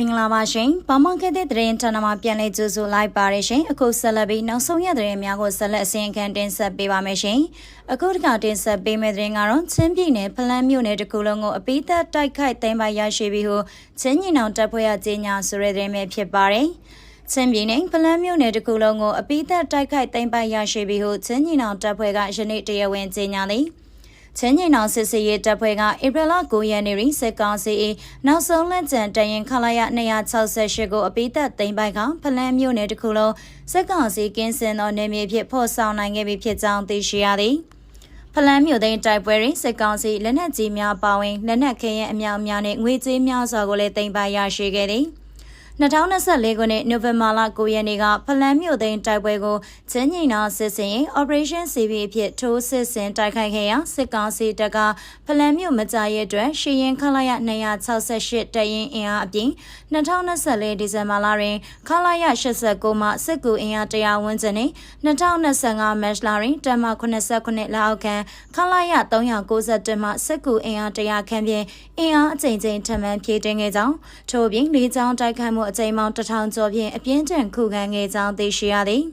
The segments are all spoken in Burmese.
မင်္ဂလာပါရှင်။ဘာမှခက်တဲ့သတင်းဌာနမှာပြန်လည်ကြိုဆိုလိုက်ပါရရှင်။အခုဆက်လက်ပြီးနောက်ဆုံးရသတင်းများကိုဆက်လက်အစီရင်ခံတင်ဆက်ပေးပါမယ်ရှင်။အခုတခါတင်ဆက်ပေးမယ့်သတင်းကတော့ချင်းပြည်နယ်ဖလန်းမြို့နယ်တစ်ခုလုံးကိုအပိသက်တိုက်ခိုက်သိမ်းပိုက်ရရှိပြီးဟိုချင်းညီနောင်တပ်ဖွဲ့ရကြီးညာဆိုတဲ့သတင်းပဲဖြစ်ပါတယ်။ချင်းပြည်နယ်ဖလန်းမြို့နယ်တစ်ခုလုံးကိုအပိသက်တိုက်ခိုက်သိမ်းပိုက်ရရှိပြီးဟိုချင်းညီနောင်တပ်ဖွဲ့ကယနေ့တရားဝင်ကြီးညာသည်။ ချင်းချင်းအောင်စစ်စေးရေးတပ်ဖွဲ့ကဧပြီလ9ရက်နေ့တွင်စစ်ကောင်စီ၏နောက်ဆုံးလက်ကျန်တရင်ခလာရ268ကိုအပိသက်သိမ်းပိုက်ကဖလန်းမြို့နယ်တစ်ခုလုံးစစ်ကောင်စီကင်းစင်သောနေမြေဖြစ်ဖော်ဆောင်နိုင်ခဲ့ပြီဖြစ်ကြောင်းသိရှိရသည်ဖလန်းမြို့သိမ်းတိုက်ပွဲတွင်စစ်ကောင်စီလက်နက်ကြီးများပါဝင်လက်နက်ခဲယမ်းအများအများနှင့်ငွေကြေးများစွာကိုလည်းသိမ်းပိုက်ရရှိခဲ့သည်။ 2024ခုနှစ်နိုဝင်ဘာလ9ရက်နေ့ကဖလန်းမြို့သိမ်းတိုက်ပွဲကိုချင်းညီနာစစ်စင်ရင် Operation CB အဖြစ်ထိုးစစ်ဆင်တိုက်ခိုက်ခဲ့ရာစစ်ကောင်စီတပ်ကဖလန်းမြို့မကြရဲအတွက်ရှရင်ခလာရ268တရင်အင်အားအပြင်2024ဒီဇင်ဘာလတွင်ခလာရ89မှစစ်ကူအင်အား100ဝန်းကျင်နဲ့2025မတ်လတွင်တမ89လောက်အောက်ခံခလာရ391မှစစ်ကူအင်အား100ခန့်ဖြင့်အင်အားအကြိမ်ကြိမ်ထပ်မံဖြည့်တင်းခဲ့ကြောင်းထို့ပြင်လေးချောင်းတိုက်ခိုက်မှုအကြိမ်ပေါင်းတစ်ထောင်ကျော်ဖြင့်အပြင်းထန်ခုခံခဲ့ကြောင်းသိရှိရသည်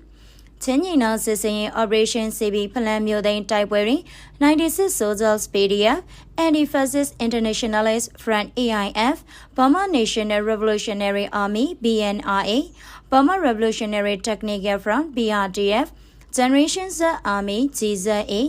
ချင်းညီနောင်စစ်စင်ရင် Operation CB ဖလန်မျိုးသိန်းတိုက်ပွဲတွင်96 Soldiers PDF Anti-Fascist Internationalist Front AIF Burma National Revolutionary Army BNRA Burma Revolutionary Technical Front BRDF Generation Z Army GZA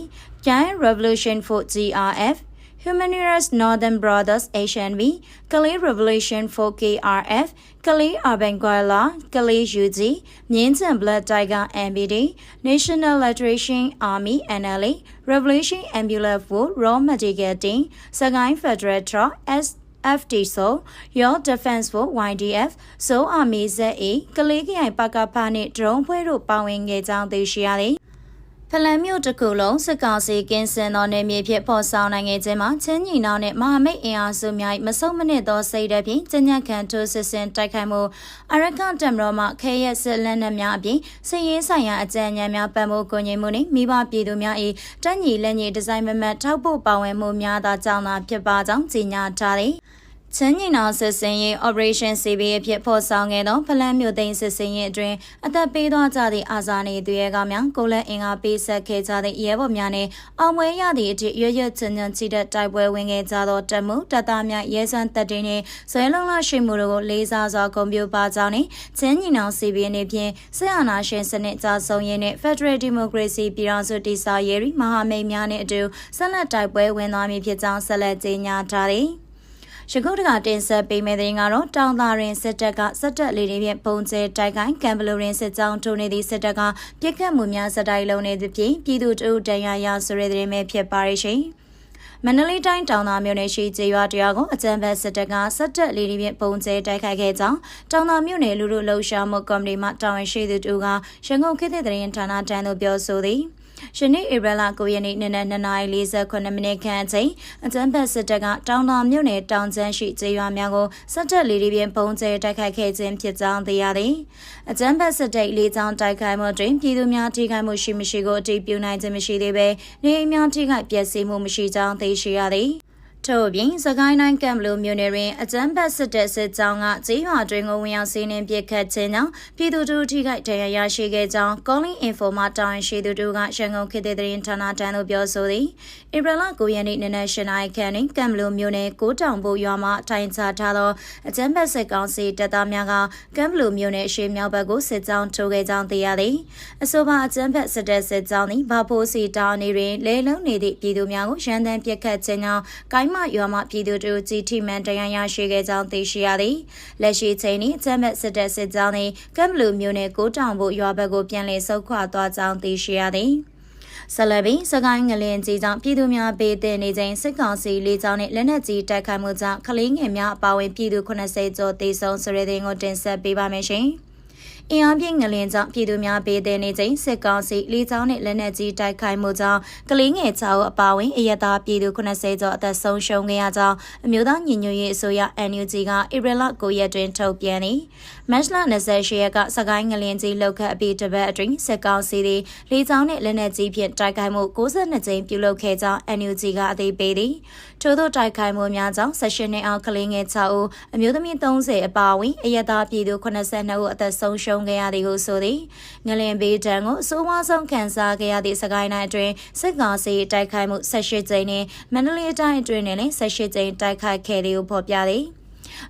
Giant Revolution for GRF Humanitarian Northern Brothers HNV, Kali Revolution for KRF, Kali Urban Guerrilla, Kali UG, Mianzan Blood Tiger MBD, National Liberation Army NLA, Revolution Ambulance for Raw Material Team, Sagai Federal Tra S FD so Your Defense for YDF so Army ZA ကလေးခိုင်ပကဖာနှင့် drone ဖွဲ့တို့ပါဝင်ခဲ့ကြောင်းသိရှိရသည် ဖလန်မြို့တစ်ခုလုံးစစ်ကောင်စီကင်းစင်သောနေမြေဖြစ်ဖော်ဆောင်နိုင်ခဲ့ခြင်းမှာချင်းညီနောင်နဲ့မဟာမိတ်အင်အားစုများမဆုံးမနစ်သောစိတ်ဓာတ်ဖြင့်ကျညက်ခံထိုးစစ်ဆင်တိုက်ခိုက်မှုအရကတမ်ရောမှခဲရက်စစ်လက်နက်များအပြင်စစ်ရေးဆိုင်ရာအကြံဉာဏ်များပံ့ပိုးကူညီမှုနှင့်မိဘပြည်သူများ၏တက်ညီလက်ညီဒီဇိုင်းမမတ်ထောက်ပို့ပါဝင်မှုများသာကြောင်းသာဖြစ်ပါကြောင်းကြေညာထားသည် ချင်းညီနောင်စစ်စင်ရေး Operation CB အဖြစ်ဖော်ဆောင်ခဲ့သောဖလန်းမြို့သိမ်းစစ်စင်ရေးအတွင်းအသက်ပေးသွားကြသည့်အာဇာနည်သူရဲကောင်းများကိုလက်အင်အားပေးဆက်ခဲ့ကြသည့်ရဲဘော်များနှင့်အောင်ပွဲရသည့်အထိရွရွချင်းချင်းချီတဲ့တိုက်ပွဲဝင်ခဲ့ကြသောတမှုတပ်သားများရဲစွမ်းတပ်တွေနှင့်ဇွဲလုံးလာရှိမှုတို့ကိုလေးစားစွာဂုဏ်ပြုပါကြောင်းနှင့်ချင်းညီနောင် CB အနေဖြင့်ဆက်အာဏာရှင်စနစ်ကြဆုံးရေးနှင့် Federal Democracy ပြည်ထောင်စုတည်ဆောက်ရေးမဟာမိတ်များနှင့်အတူဆက်လက်တိုက်ပွဲဝင်သွားမည်ဖြစ်ကြောင်းဆက်လက်ကြေညာထားသည် ရခုတကတင်ဆက်ပေးမယ့်တဲ့ကတော့တောင်သာရင်စစ်တပ်ကစစ်တပ်လေးတွေဖြင့်ပုံကျဲတိုက်ခိုင်းကံဘလူရင်စစ်ကြောင်းထုံနေသည့်စစ်တပ်ကပြစ်ခတ်မှုများစတိုင်လုံးနေသဖြင့်ပြည်သူတအုပ်တန်ရာရဆိုတဲ့တဲ့မဲ့ဖြစ်ပါရရှင်မန္တလေးတိုင်းတောင်သာမြို့နယ်ရှိကျေးရွာတရားကိုအကြံဖက်စစ်တပ်ကစက်တက်လေးတွေဖြင့်ပုံကျဲတိုက်ခိုက်ခဲ့ကြောင်းတောင်သာမြို့နယ်လူလူလှုပ်ရှားမှုကော်မတီမှတာဝန်ရှိသူတို့ကရန်ကုန်ခေတ်သစ်သတင်းဌာနတန်းသို့ပြောဆိုသည်။ ယနေ့ဧပြီလ9ရက်နေ့နနက်2:48မိနစ်ခန့်အချိန်အကြမ်းဖက်စစ်တပ်ကတောင်တော်မြို့နယ်တောင်ကျန်းရှိကျေးရွာများကိုစစ်တပ်လေးတွေဖြင့်ပုံကျဲတိုက်ခိုက်ခဲ့ခြင်းဖြစ်ကြောင်းသိရသည်။အကြမ်းဖက်စစ်တပ်လေးချောင်းတိုက်ခိုက်မှုတွင်ပြည်သူများထိခိုက်မှုရှိမရှိကိုအတည်ပြုနိုင်ခြင်းမရှိသေးဘဲနေအိမ်များထိခိုက်ပျက်စီးမှုမရှိကြောင်းသိရှိရသည်။ ထို့ပြင်စကိုင်းတိုင်းကံဘလူမြို့နယ်တွင်အကြမ်းဖက်စစ်တပ်စစ်ကြောင်းကကြေးရွာတွင်ကိုဝင်ရောက်စီးနှင်းပစ်ခတ်ခြင်းကြောင့်ပြည်သူတို့ထိခိုက်ဒဏ်ရာရရှိခဲ့ကြောင်း Calling Info မှတာဝန်ရှိသူတို့ကရန်ကုန်ခေတ်သစ်သတင်းဌာနတန်းသို့ပြောဆိုသည်ဧပြီလ9ရက်နေ့နနက်၈နာရီခန့်တွင်ကံဘလူမြို့နယ်ကိုတောင်ဘိုရွာမှထိုင်ချထားသောအကြမ်းဖက်စစ်ကောင်စီတပ်သားများကကံဘလူမြို့နယ်ရှေ့မြောက်ဘက်ကိုစစ်ကြောင်းထိုးခဲ့ကြောင်းသိရသည်အဆိုပါအကြမ်းဖက်စစ်တပ်စစ်ကြောင်းသည်ဘာဖိုးစီတောင်နေတွင်လဲလုံးနေသည့်ပြည်သူများကိုရန်တမ်းပစ်ခတ်ခြင်းကြောင့်ကိုင်းမရွာမှပြည်သူတို့ကြီးထိမှန်တရားရရှိခဲ့ကြောင်းသိရှိရသည်လက်ရှိချိန်นี้ကျမ်းမဲ့စစ်တပ်စစ်ကြောင်းသည်ကမ်ဘလူမြို့နယ်ကိုတောင်ဘိုရွာဘက်ကိုပြန်လည်ဆုတ်ခွာသွားကြောင်းသိရှိရသည်ဆလဘီစကိုင်းငလင်ကြီးကြောင့်ပြည်သူများပေးတဲ့နေချိန်စစ်ကောင်စီလေးကြောင်းနဲ့လက်နက်ကြီးတိုက်ခိုက်မှုကြောင့်ကလေးငယ်များအပါအဝင်ပြည်သူ80ကျော်သေဆုံးဆိုတဲ့တဲ့ကိုတင်ဆက်ပေးပါမယ်ရှင်။ အင်အားပြင်းငလင်ကြောင့်ပြည်သူများဘေးတဲ့နေချိန်စစ်ကောင်စီလေးချောင်းနဲ့လက်နက်ကြီးတိုက်ခိုက်မှုကြောင့်ကလေးငယ်6ဦးအပါအဝင်အရတားပြည်သူ80ကျော်အသက်ဆုံးရှုံးခဲ့ရကြောင်းအမျိုးသားညီညွတ်ရေးအစိုးရ NUG ကဧပြီလ9ရက်တွင်ထုတ်ပြန်နေမတ်လ28ရက်ကစကိုင်းငလင်ကြီးလောက်ခတ်အပြီးတပတ်အတွင်းစစ်ကောင်စီသည်လေးချောင်းနဲ့လက်နက်ကြီးဖြင့်တိုက်ခိုက်မှု62ကြိမ်ပြုလုပ်ခဲ့ကြောင်း NUG ကအသိပေးသည် ထို့သောတိုက်ခိုက်မှုများကြောင့်18နှစ်အောက်ကလေးငယ်6ဦးအမျိုးသမီး30အပါအဝင်အရတားပြည်သူ82ဦးအသက်ဆုံးရှုံးခဲ့ရသည်ဟုဆိုသည်ငလင်ဘေးဒဏ်ကိုအဆိုးဝါးဆုံးခံစားခဲ့ရသည့်စကိုင်းတိုင်းအတွင်းစစ်ကောင်စီတိုက်ခိုက်မှု18ကြိမ်နှင့်မန္တလေးတိုင်းအတွင်းတွင်လည်း18ကြိမ်တိုက်ခိုက်ခဲ့သည်ဟုဖော်ပြသည်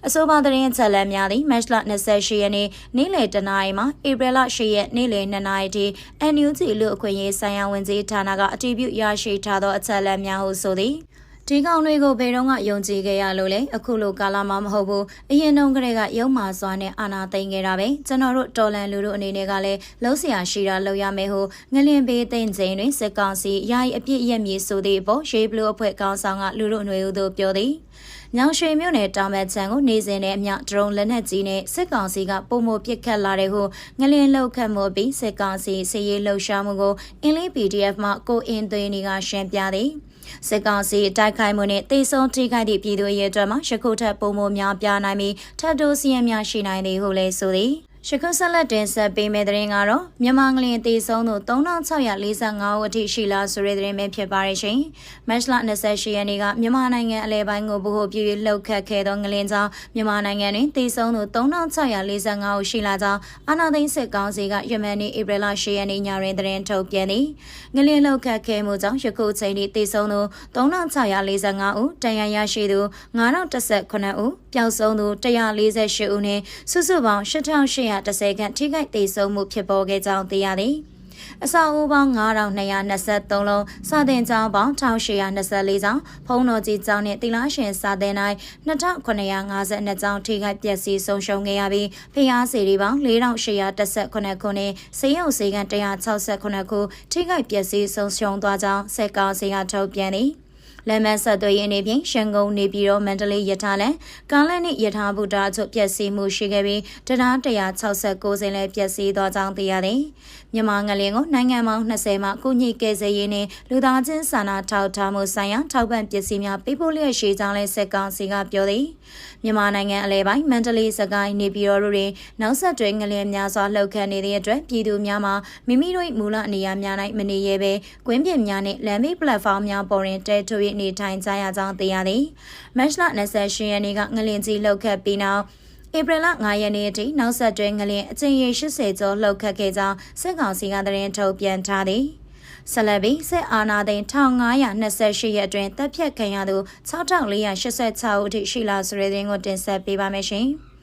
အဆိုပါသတင်းချက်လက်များသည်မတ်လ28ရက်နေ့နေ့လယ်တနာရီမှဧပြီလ10ရက်နေ့လယ်2နာရီထိ NUG လူအခွင့်အရေးဆိုင်ရာဝန်ကြီးဌာနကအတည်ပြုရရှိထားသောအချက်လက်များဟုဆိုသည် ဒီကောင်တွေကိုဘယ်တော့မှယုံကြည်ခဲ့ရလို့လဲအခုလိုကာလမှမဟုတ်ဘူးအရင်တုန်းကတည်းကရုံမာစွာနဲ့အာနာသိမ့်ခဲ့တာပဲကျွန်တော်တို့တော်လန်လူတို့အနေနဲ့ကလည်းလှုပ်ရှားရှိတာလုပ်ရမယ်ဟုငလင်ပေးသိမ့်ချိန်တွင်စစ်ကောင်စီယာယီအပြစ်ရက်မြေဆိုသည့်အပေါ်ရေဘလူးအဖွဲ့ကောင်ဆောင်ကလူတို့ຫນွေဦးတို့ပြောသည်ညောင်ရွှေမြို့နယ်တောင်ဘက်ခြမ်းကိုနေစဉ်နဲ့အမျှဒရုန်းလက်နက်ကြီးနဲ့စစ်ကောင်စီကပုံမပစ်ခတ်လာတဲ့ဟုငလင်းလောက်ခတ်မှုပြီးစစ်ကောင်စီစီရေးလှုပ်ရှားမှုကိုအင်းလေး PDF မှကိုအင်းသွေးနေကရှင်းပြသည် စစ်ကောင်စီတိုက်ခိုက်မှုနဲ့တေဆုံးထိခိုက်သည့်ပြည်သူရဲအတွက်မှရခုထပ်ပုံမများပြနိုင်ပြီးထပ်တိုးစီးရများရှိနိုင်သည်ဟုလည်းဆိုသည် ရှခုဆက်လက်တင်ဆက်ပေးမယ့်သတင်းကတော့မြန်မာငလင်တေဆုံးသူ3645ဦးအထိရှိလာဆိုတဲ့သတင်းပဲဖြစ်ပါရဲ့ရှင်။မတ်လ28ရက်နေ့ကမြန်မာနိုင်ငံအလဲပိုင်းကိုဗဟိုပြုလှုပ်ခတ်ခဲ့သောငလင်ကြောင့်မြန်မာနိုင်ငံတွင်တေဆုံးသူ3645ဦးရှိလာကြောင်းအာဏာသိမ်းစစ်ကောင်စီကယမန်နေ့ဧပြီလ10ရက်နေ့ညတွင်သတင်းထုတ်ပြန်သည်။ငလင်လှုပ်ခတ်ခဲ့မှုကြောင့်ယခုချိန်ထိတေဆုံးသူ3645ဦးတန်ရာရရှိသူ9019ဦး ပျောက်ဆုံးသူ148ဦးနဲ့စုစုပေါင်း8800 130ခန့်ထိခိုက်ဒေဆုံးမှုဖြစ်ပေါ်ခဲ့ကြောင်းသိရသည်အဆောက်အဦပေါင်း9223လုံးစာသင်ကျောင်းပေါင်း1824ကျောင်းဖုံးတော်ကြီးကျောင်းနဲ့တိလာရှင်စာသင်တိုင်း2952ကျောင်းထိခိုက်ပျက်စီးဆုံးရှုံးခဲ့ရပြီးဖျားစီရီပေါင်း4818ခုနဲ့စေယုံစေကန်168ခုထိခိုက်ပျက်စီးဆုံးရှုံးသွားကြောင်းစက်ကောင်စီကထုတ်ပြန်သည် လမ်းမဆက်သွယ်ရေးအနေဖြင့်ရှန်ကုန်နေပြည်တော်မန္တလေးရထားလမ်းကားလမ်းနှင့်ရထားဘူတာအချို့ပျက်စီးမှုရှိခဲ့ပြီးတရား169စင်းလည်းပျက်စီးသွားကြောင်းသိရသည် မြန်မာငလင်ကိုနိုင်ငံပေါင်း20မှာကုညီကယ်ဆယ်ရေးနဲ့လူသားချင်းစာနာထောက်ထားမှုဆိုင်ရာထောက်ပံ့ပစ္စည်းများပေးပို့လျက်ရှိကြောင်းလည်းစက်ကောင်စီကပြောသည်မြန်မာနိုင်ငံအလဲပိုင်းမန္တလေးစကိုင်းနေပြည်တော်တို့တွင်နောက်ဆက်တွဲငလင်များစွာလှုပ်ခတ်နေတဲ့အတွက်ပြည်သူများမှာမိမိတို့မူလနေရာများ၌မနေရဘဲကွင်းပြင်များနှင့်လမ်းမေးပလက်ဖောင်းများပေါ်တွင်တဲထွေနေထိုင်ကြရကြောင်းသိရသည်မတ်လ28ရက်နေ့ကငလင်ကြီးလှုပ်ခတ်ပြီးနောက် ဧပြီလ9ရက်နေ့အထိနောက်ဆက်တွဲငလင်အကျဉ်းရေ80ကျော်လှုပ်ခတ်ခဲ့ကြောင်းစစ်ကောင်စီကသတင်းထုတ်ပြန်ထားသည်ဆက်လက်ပြီးစစ်အာဏာသိမ်း1528ရက်အတွင်းတပ်ဖြတ်ခံရသူ6486ဦးအထိရှိလာဆိုတဲ့သတင်းကိုတင်ဆက်ပေးပါမယ်ရှင်။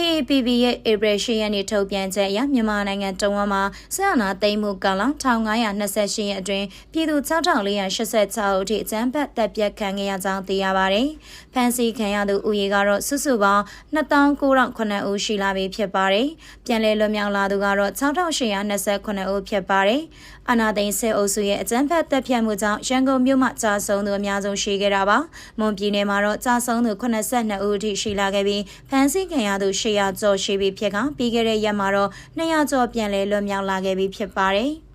AAPP ရဲ့ဧပြီ10ရက်နေ့ထုတ်ပြန်ချက်အရမြန်မာနိုင်ငံတုံးဝမ်းမှာဆက်အာဏာသိမ်းမှုကာလ1528ရက်အတွင်းပြည်သူ6486ဦးထိအကြမ်းဖက်တပ်ပြတ်ခံခဲ့ရကြောင်းသိရပါတယ်။ဖမ်းဆီးခံရသူဦးရေကတော့စုစုပေါင်း29,009ဦးရှိလာပြီဖြစ်ပါတယ်။ပြန်လည်လွတ်မြောက်လာသူကတော့6829ဦးဖြစ်ပါတယ်။အာနာသိန်းစစ်အုပ်စုရဲ့အကြမ်းဖက်တပ်ဖြတ်မှုကြောင့်ရန်ကုန်မြို့မှာကြာဆုံးသူအများဆုံးရှိခဲ့တာပါ။မွန်ပြည်နယ်မှာတော့ကြာဆုံးသူ82ဦးအထိရှိလာခဲ့ပြီးဖမ်းဆီးခံရသူ800ကျော်ရှိပြီဖြစ်ကပြီးခဲ့တဲ့ရက်မှာတော့200ကျော်ပြန်လည်လွတ်မြောက်လာခဲ့ပြီဖြစ်ပါတယ်။